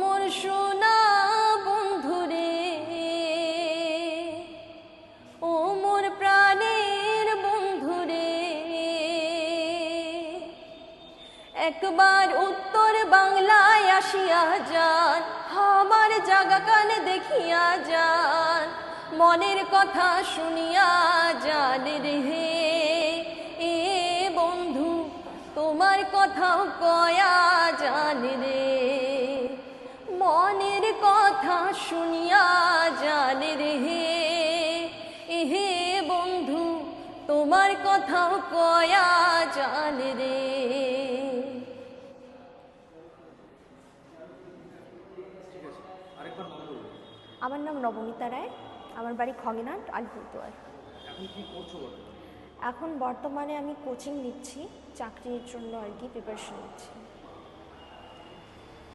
মোর সোনা বন্ধুরে, ও মোর প্রাণের বন্ধুরে। একবার উত্তর বাংলায় আসিয়া যান আমার জাগা কানে দেখিয়া যান, মনের কথা শুনিয়া যান রে এ বন্ধু, তোমার কথাও কয়া কথা শুনিয়া জান রে হে। এহে বন্ধু তোমার কথাও কয়া জানে রে। আমার নাম নবনীতা রায় আমার বাড়ি খগেনাট আলিপুরদুয়ার। এখন বর্তমানে? আমি কোচিং নিচ্ছি চাকরির জন্য আর কি প্রিপারেশন নিচ্ছি।